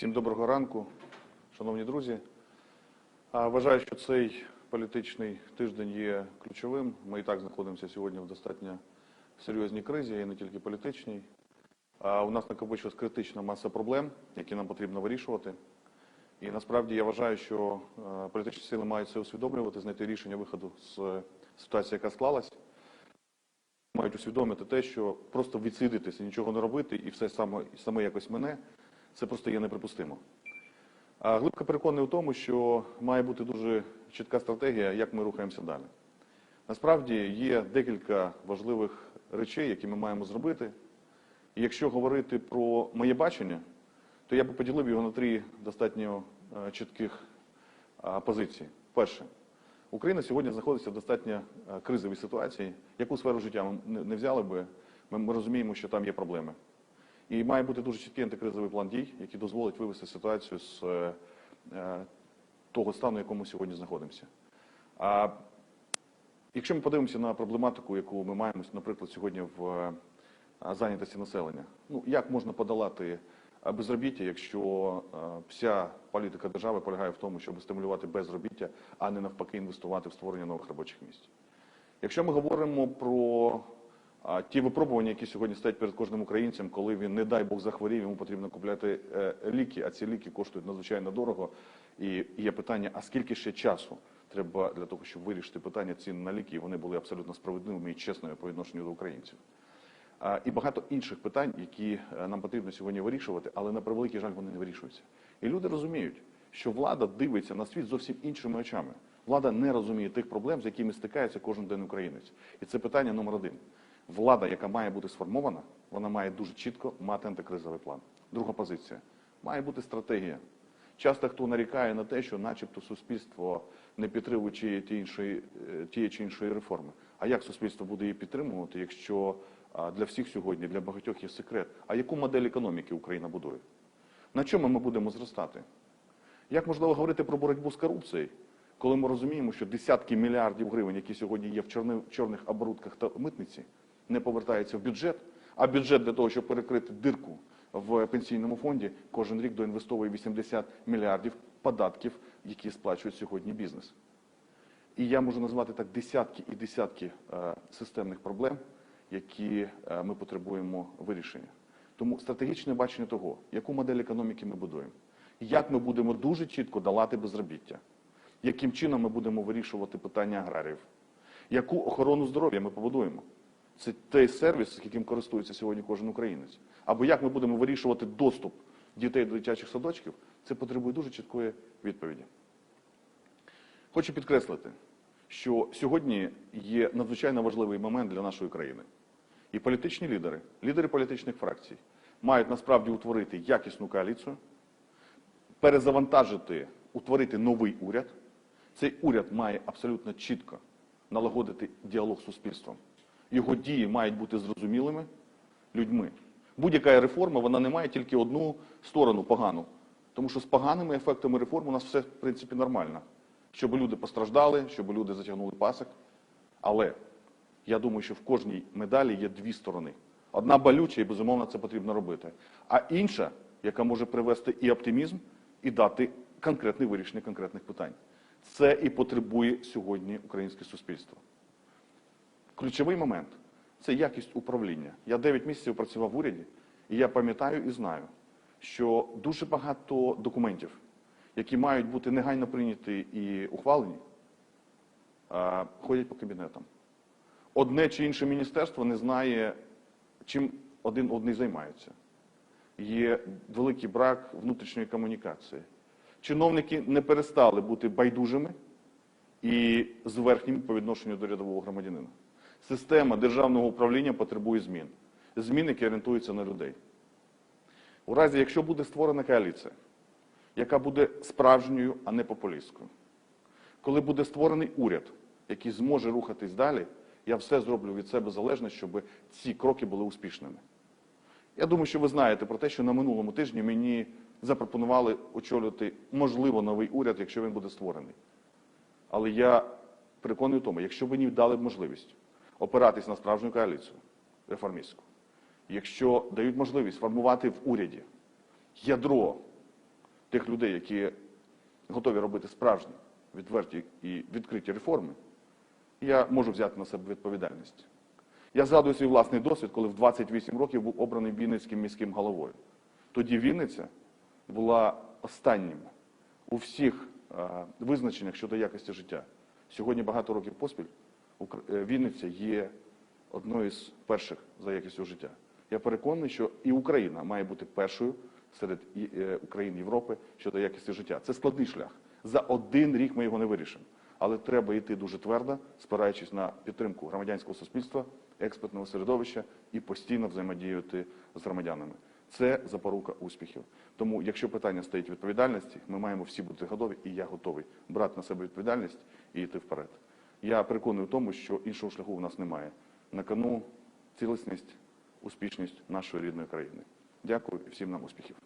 Всім доброго ранку, шановні друзі. Вважаю, що цей політичний тиждень є ключовим. Ми і так знаходимося сьогодні в достатньо серйозній кризі, і не тільки політичній. А У нас накопичилась критична маса проблем, які нам потрібно вирішувати. І насправді я вважаю, що е, політичні сили мають це усвідомлювати, знайти рішення виходу з ситуації, яка склалась. Мають усвідомити те, що просто відсидитися, нічого не робити, і все саме, саме якось мене, це просто є неприпустимо. А глибко переконаний у тому, що має бути дуже чітка стратегія, як ми рухаємося далі. Насправді є декілька важливих речей, які ми маємо зробити. І якщо говорити про моє бачення, то я би поділив його на три достатньо е, чітких позиції. Перше, Україна сьогодні знаходиться в достатньо е, кризовій ситуації. Яку сферу життя ми не- взяли би, ми розуміємо, що там є проблеми. І має бути дуже чіткий антикризовий план дій, який дозволить вивести ситуацію з е, е, того стану, в якому сьогодні знаходимося. А якщо ми подивимося на проблематику, яку ми маємо, наприклад, сьогодні в е, зайнятості населення, ну як можна подолати безробіття, якщо вся політика держави полягає в тому, щоб стимулювати безробіття, а не навпаки інвестувати в створення нових робочих місць? Якщо ми говоримо про а, ті випробування, які сьогодні стоять перед кожним українцем, коли він, не дай Бог, захворів, йому потрібно купляти е, ліки, а ці ліки коштують надзвичайно дорого. І є питання: а скільки ще часу треба для того, щоб вирішити питання цін на ліки, і вони були абсолютно справедливими і чесними по відношенню до українців? І багато інших питань, які е, нам потрібно сьогодні вирішувати, але на превеликий жаль вони не вирішуються. І люди розуміють, що влада дивиться на світ зовсім іншими очами. Влада не розуміє тих проблем, з якими стикається кожен день українець. І це питання номер один. Влада, яка має бути сформована, вона має дуже чітко мати антикризовий план. Друга позиція має бути стратегія. Часто хто нарікає на те, що, начебто, суспільство не підтримує е, тієї чи іншої реформи. А як суспільство буде її підтримувати, якщо для всіх сьогодні, для багатьох є секрет? А яку модель економіки Україна будує? На чому ми будемо зростати? Як можливо говорити про боротьбу з корупцією, коли ми розуміємо, що десятки мільярдів гривень, які сьогодні є в чорни- чорних оборудках та митниці, не повертаються в бюджет, а бюджет для того, щоб перекрити дирку в пенсійному фонді, кожен рік доінвестовує 80 мільярдів податків, які сплачує сьогодні бізнес. І я можу назвати так десятки і десятки е, системних проблем, які е, ми потребуємо вирішення. Тому стратегічне бачення того, яку модель економіки ми будуємо, як ми будемо дуже чітко долати безробіття, яким чином ми будемо вирішувати питання аграріїв, яку охорону здоров'я ми побудуємо. Це той сервіс, яким користується сьогодні кожен українець. Або як ми будемо вирішувати доступ дітей до дитячих садочків, це потребує дуже чіткої відповіді. Хочу підкреслити, що сьогодні є надзвичайно важливий момент для нашої країни. І політичні лідери, лідери політичних фракцій, мають насправді утворити якісну коаліцію, перезавантажити, утворити новий уряд. Цей уряд має абсолютно чітко налагодити діалог з суспільством. Його дії мають бути зрозумілими людьми. Будь-яка реформа вона не має тільки одну сторону погану. Тому що з поганими ефектами реформ у нас все, в принципі, нормально. Щоб люди постраждали, щоб люди затягнули пасок. Але я думаю, що в кожній медалі є дві сторони. Одна болюча, і безумовно це потрібно робити. А інша, яка може привести і оптимізм, і дати конкретне вирішення конкретних питань. Це і потребує сьогодні українське суспільство. Ключовий момент це якість управління. Я 9 місяців працював в уряді, і я пам'ятаю і знаю, що дуже багато документів, які мають бути негайно прийняті і ухвалені, ходять по кабінетам. Одне чи інше міністерство не знає, чим один одний займається. Є великий брак внутрішньої комунікації. Чиновники не перестали бути байдужими і зверхніми по відношенню до рядового громадянина. Система державного управління потребує змін. Змін, які орієнтуються на людей. У разі, якщо буде створена коаліція, яка буде справжньою, а не популістською, коли буде створений уряд, який зможе рухатись далі, я все зроблю від себе залежне, щоб ці кроки були успішними. Я думаю, що ви знаєте про те, що на минулому тижні мені запропонували очолювати, можливо, новий уряд, якщо він буде створений. Але я переконаний в тому, якщо ви мені дали б можливість опиратись на справжню коаліцію реформістську, якщо дають можливість формувати в уряді ядро тих людей, які готові робити справжні, відверті і відкриті реформи, я можу взяти на себе відповідальність. Я згадую свій власний досвід, коли в 28 років був обраний Вінницьким міським головою. Тоді Вінниця була останнім у всіх е, визначеннях щодо якості життя. Сьогодні багато років поспіль Вінниця є одною з перших за якістю життя. Я переконаний, що і Україна має бути першою серед е, країн Європи щодо якості життя. Це складний шлях. За один рік ми його не вирішимо. Але треба йти дуже твердо, спираючись на підтримку громадянського суспільства, експертного середовища і постійно взаємодіяти з громадянами. Це запорука успіхів. Тому, якщо питання стоїть відповідальності, ми маємо всі бути готові, і я готовий брати на себе відповідальність і йти вперед. Я переконаний в тому, що іншого шляху в нас немає. На кону цілісність, успішність нашої рідної країни. Дякую і всім нам успіхів.